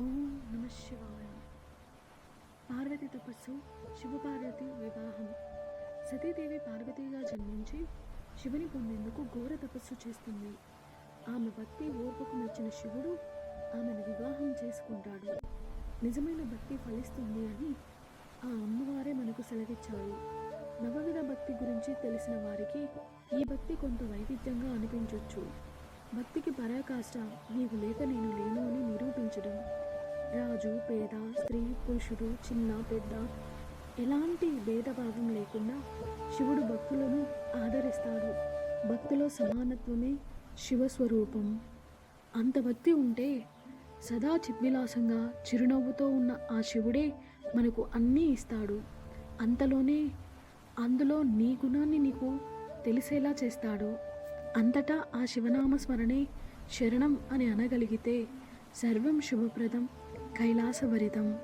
ఓం నమ శివాయ. పార్వతి తపస్సు శివపార్వతి వివాహం. సతీదేవి పార్వతిగా జన్మించి శివుని పొందేందుకు ఘోర తపస్సు చేస్తుంది. ఆమె భక్తి ఓర్పుకు నచ్చిన శివుడు ఆమెను వివాహం చేసుకుంటాడు. నిజమైన భక్తి ఫలిస్తుంది అని ఆ అమ్మవారే మనకు సెలవిచ్చారు. నవవిధ భక్తి గురించి తెలిసిన వారికి ఈ భక్తి కొంత వైవిధ్యంగా అనిపించవచ్చు భక్తికి పరాకాష్ట నీవు లేక నేను లేను అని నిరూపించడం రాజు పేద స్త్రీ పురుషుడు చిన్న పెద్ద ఎలాంటి భేదభావం లేకుండా శివుడు భక్తులను ఆదరిస్తాడు. భక్తిలో సమానత్వమే శివస్వరూపం. అంత భక్తి ఉంటే సదా చిద్విలాసంగా చిరునవ్వుతో ఉన్న ఆ శివుడే మనకు అన్నీ ఇస్తాడు. అంతలోనే అందులో నీ గుణాన్ని నీకు తెలిసేలా చేస్తాడు. అంతటా ఆ శివనామ స్మరణే శరణం అని అనగలిగితే సర్వం శుభప్రదం కైలాసభరితం.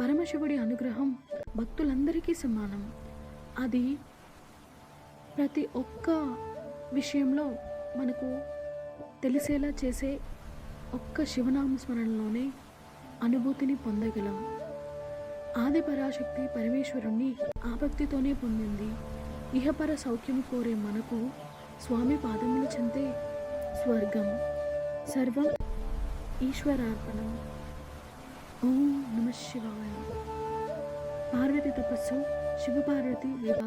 పరమశివుడి అనుగ్రహం భక్తులందరికీ సమానం. అది ప్రతి ఒక్క విషయంలో మనకు తెలిసేలా చేసే ఒక్క శివనామ స్మరణలోనే అనుభూతిని పొందగలం. ఆది పరాశక్తి పరమేశ్వరుణ్ణి ఆభక్తితోనే పొందింది. ఇహపర సౌఖ్యము కోరే మనకు స్వామి పాదములు చెందే స్వర్గం. సర్వం ఈశ్వరార్పణం. ఓం నమ శివాయ. పార్వతి తపస్సు శివపార్వతి వివాహం